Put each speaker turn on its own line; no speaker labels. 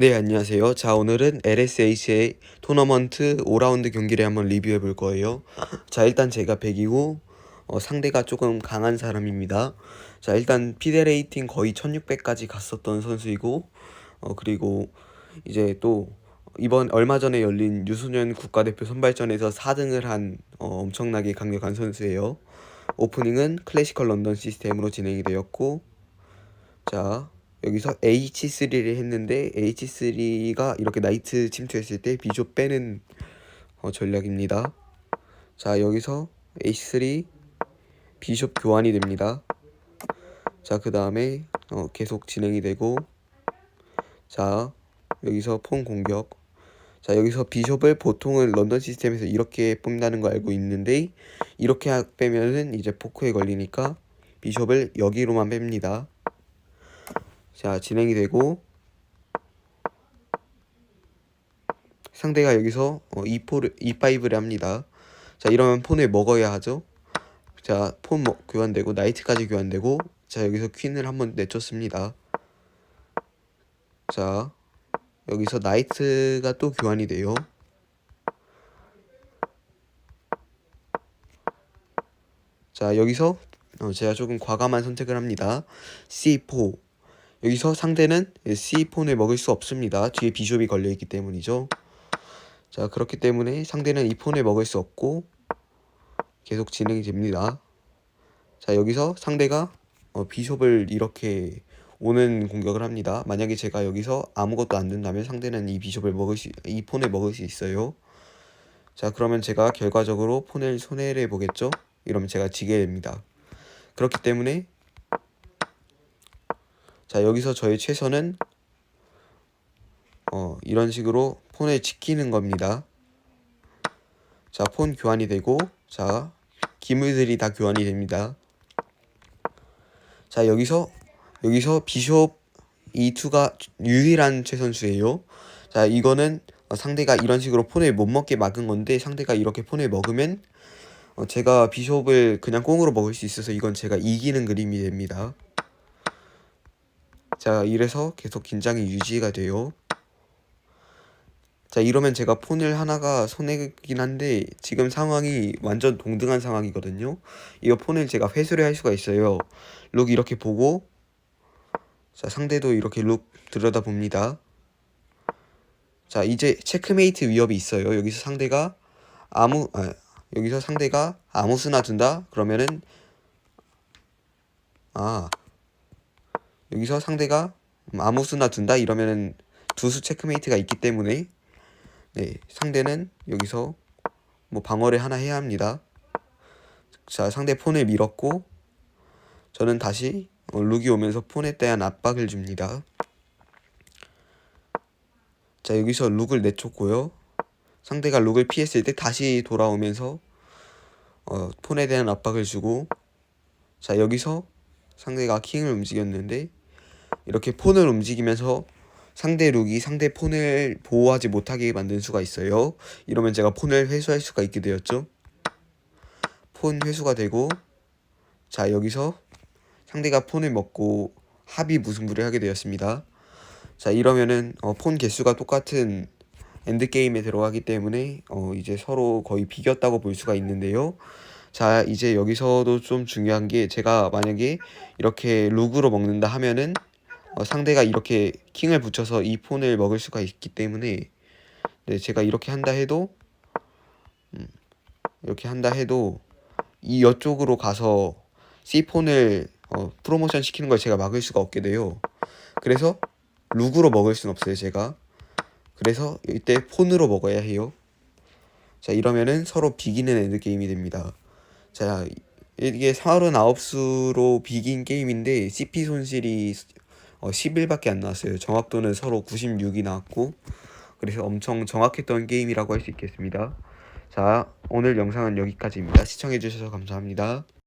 네, 안녕하세요. 자, 오늘은 LSH의 토너먼트 5라운드 경기를 한번 리뷰해 볼 거예요. 자, 일단 제가 100이고, 어, 상대가 조금 강한 사람입니다. 자, 일단 피데 레이팅 거의 1600까지 갔었던 선수이고, 어, 그리고 이제 또 이번 얼마 전에 열린 유소년 국가대표 선발전에서 4등을 한 어, 엄청나게 강력한 선수예요. 오프닝은 클래시컬 런던 시스템으로 진행이 되었고, 자, 여기서 H3를 했는데 H3가 이렇게 나이트 침투했을 때 비숍 빼는 어, 전략입니다. 자 여기서 H3 비숍 교환이 됩니다. 자 그 다음에 어, 계속 진행이 되고 자 여기서 폰 공격 자 여기서 비숍을 보통은 런던 시스템에서 이렇게 뽑는다는 거 알고 있는데 이렇게 빼면은 이제 포크에 걸리니까 비숍을 여기로만 뺍니다. 자, 진행이 되고 상대가 여기서 어, E4를, E5를 합니다. 자, 이러면 폰을 먹어야 하죠. 자, 폰 먹, 교환되고 나이트까지 교환되고 자, 여기서 퀸을 한번 내쫓습니다. 자, 여기서 나이트가 또 교환이 돼요. 자, 여기서 어, 제가 조금 과감한 선택을 합니다. C4 여기서 상대는 C 폰을 먹을 수 없습니다. 뒤에 비숍이 걸려있기 때문이죠. 자 그렇기 때문에 상대는 이 폰을 먹을 수 없고 계속 진행이 됩니다. 자 여기서 상대가 어, 비숍을 이렇게 오는 공격을 합니다. 만약에 제가 여기서 아무것도 안 된다면 상대는 이 비숍을 먹을 수, 이 폰을 먹을 수 있어요. 자 그러면 제가 결과적으로 폰을 손해를 보겠죠? 이러면 제가 지게 됩니다. 그렇기 때문에 자 여기서 저의 최선은 어 이런 식으로 폰을 지키는 겁니다. 자 폰 교환이 되고 자 기물들이 다 교환이 됩니다. 자 여기서 여기서 비숍 E2가 유일한 최선수예요. 자 이거는 어, 상대가 이런 식으로 폰을 못 먹게 막은 건데 상대가 이렇게 폰을 먹으면 어, 제가 비숍을 그냥 꽁으로 먹을 수 있어서 이건 제가 이기는 그림이 됩니다. 자 이래서 계속 긴장이 유지가 돼요. 자 이러면 제가 폰을 하나가 손해긴 한데 지금 상황이 완전 동등한 상황이거든요. 이거 폰을 제가 회수를 할 수가 있어요. 룩 이렇게 보고 자 상대도 이렇게 룩 들여다 봅니다. 자 이제 체크메이트 위협이 있어요. 여기서 상대가 아무 아, 여기서 상대가 아무 수나 둔다 그러면은 아 여기서 상대가 아무 수나 둔다 이러면은 두 수 체크메이트가 있기 때문에 네, 상대는 여기서 뭐 방어를 하나 해야 합니다. 자, 상대 폰을 밀었고 저는 다시 어, 룩이 오면서 폰에 대한 압박을 줍니다. 자, 여기서 룩을 내쫓고요. 상대가 룩을 피했을 때 다시 돌아오면서 어, 폰에 대한 압박을 주고 자, 여기서 상대가 킹을 움직였는데 이렇게 폰을 움직이면서 상대 룩이 상대 폰을 보호하지 못하게 만든 수가 있어요. 이러면 제가 폰을 회수할 수가 있게 되었죠. 폰 회수가 되고 자 여기서 상대가 폰을 먹고 합의 무승부를 하게 되었습니다. 자 이러면은 어, 폰 개수가 똑같은 엔드 게임에 들어가기 때문에 어, 이제 서로 거의 비겼다고 볼 수가 있는데요. 자 이제 여기서도 좀 중요한 게 제가 만약에 이렇게 룩으로 먹는다 하면은 어, 상대가 이렇게 킹을 붙여서 이 폰을 먹을 수가 있기 때문에 네, 제가 이렇게 한다 해도 음, 이렇게 한다 해도 이 여쪽으로 가서 C폰을 어, 프로모션 시키는 걸 제가 막을 수가 없게 돼요. 그래서 룩으로 먹을 순 없어요, 제가. 그래서 이때 폰으로 먹어야 해요. 자, 이러면은 서로 비기는 엔드게임이 됩니다. 자, 이게 39수로 비긴 게임인데 CP 손실이 어, 10일밖에 안 나왔어요. 정확도는 서로 96이 나왔고 그래서 엄청 정확했던 게임이라고 할 수 있겠습니다. 자, 오늘 영상은 여기까지입니다. 시청해주셔서 감사합니다.